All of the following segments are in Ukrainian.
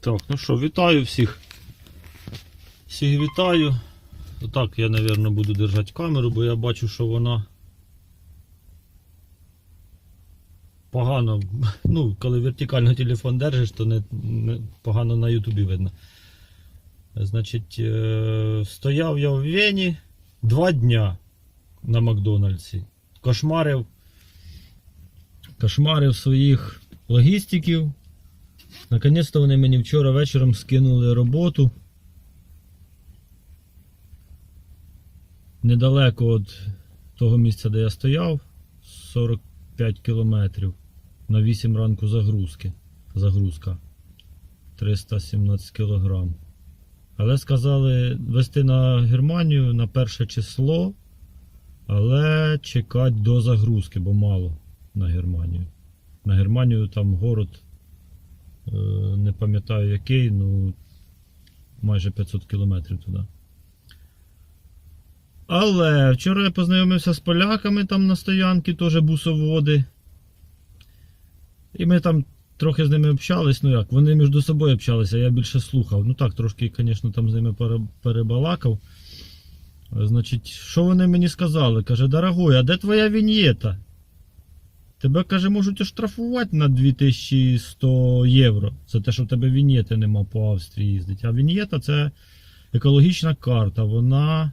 Так, ну що, вітаю всіх. Всіх вітаю. Отак я, мабуть, буду держати камеру, бо я бачу, що вона погано. Ну, коли вертикально телефон держиш, то не, не погано на Ютубі видно. Значить, е, стояв я в Вені два дня на Макдональдсі. Кошмарив. Кошмарив своїх логістиків. Наконець-то вони мені вчора вечором скинули роботу. Недалеко від того місця, де я стояв, 45 кілометрів. На 8 ранку загрузки. Загрузка. 317 кілограм. Але сказали вести на Германію на перше число, але чекати до загрузки, бо мало на Германію. На Германію там город не пам'ятаю який, ну майже 500 кілометрів туди. Але вчора я познайомився з поляками там на стоянці, теж бусоводи. І ми там трохи з ними общались, ну як, вони між собою общалися, я більше слухав. Ну так, трошки, звісно, там з ними перебалакав. Е, Значить, що вони мені сказали? Каже, дорогой, а де твоя віньєта? Тебе, каже, можуть оштрафувати на 2100 євро. За те, що в тебе вінєти нема по Австрії їздить. А вінєта це екологічна карта. Вона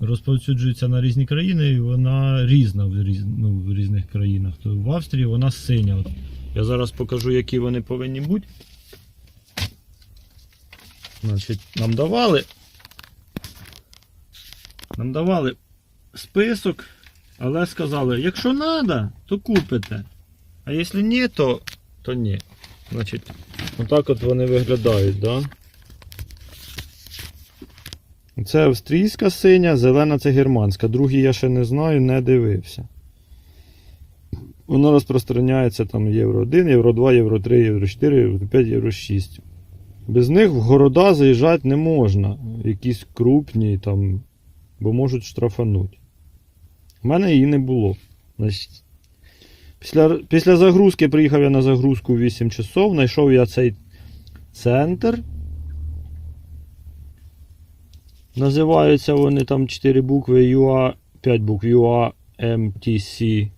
розповсюджується на різні країни і вона різна в, різ, ну, в різних країнах. То в Австрії вона синя. От. Я зараз покажу, які вони повинні бути. Значить, нам давали. Нам давали список. Але сказали, якщо треба, то купите. А якщо ні, то, то ні. Значить, отак от вони виглядають, да? Це австрійська синя, зелена це германська. Другі я ще не знаю, не дивився. Воно розпространяється там євро 1, євро 2, євро 3, євро 4, євро 5, євро 6. Без них в города заїжджати не можна. Якісь крупні там, бо можуть штрафануть. У мене її не було. Після, після загрузки приїхав я на загрузку 8 часов, знайшов я цей центр. Називаються вони там 4 букви UA, 5 букв UA MTC.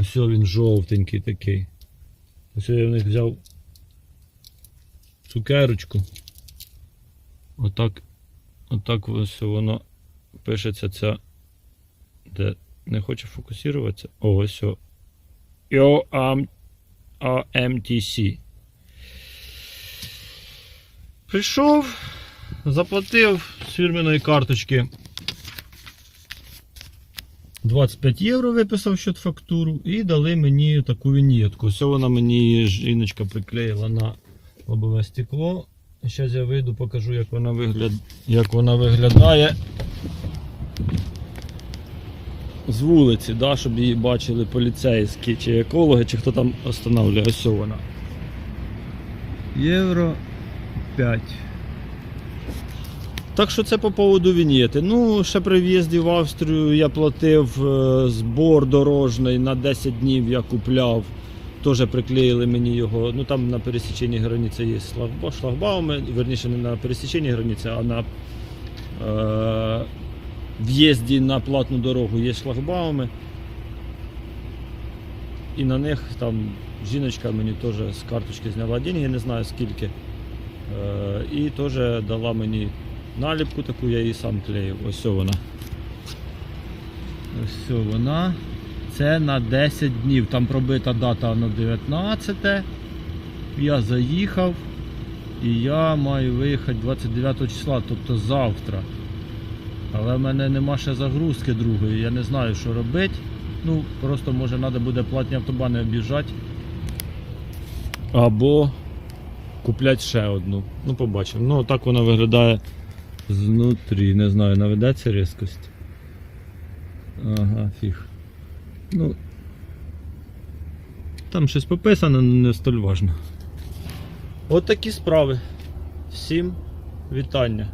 Ось він жовтенький такий. Ось я в них взяв цукерочку. Отак, отак ось воно пишеться ця де не хоче фокусуватися. О, ось. о. YOAM- Прийшов, заплатив з фірменної карточки 25 євро виписав счет фактуру і дали мені таку віньєтку. Ось вона мені жіночка приклеїла на лобове стекло. Зараз я вийду, покажу, як вона, вигляд... як вона виглядає з вулиці, да, щоб її бачили поліцейські чи екологи, чи хто там встановлює. Ось вона. Євро 5. Так що це по поводу вінєти. Ну, ще при в'їзді в Австрію я платив е, збор дорожний на 10 днів я купляв. Теж приклеїли мені його. Ну там на пересіченні границі є шлагбауми, верніше не на пересіченні границі, а на е, в'їзді на платну дорогу є шлагбауми. І на них там жіночка мені теж з карточки зняла деньги, не знаю скільки. Е, і теж дала мені наліпку таку, я її сам клеїв. Ось вона. Ось вона. Це на 10 днів. Там пробита дата на 19. Я заїхав і я маю виїхати 29 числа, тобто завтра. Але в мене нема ще загрузки другої, я не знаю, що робити. Ну, просто може треба буде платні автобани об'їжджати. Або купляти ще одну. Ну, побачимо. Ну, так вона виглядає знутрі. Не знаю, наведеться різкость. Ага, фіг. Ну. Там щось пописано, але не столь важно. От такі справи. Всім вітання.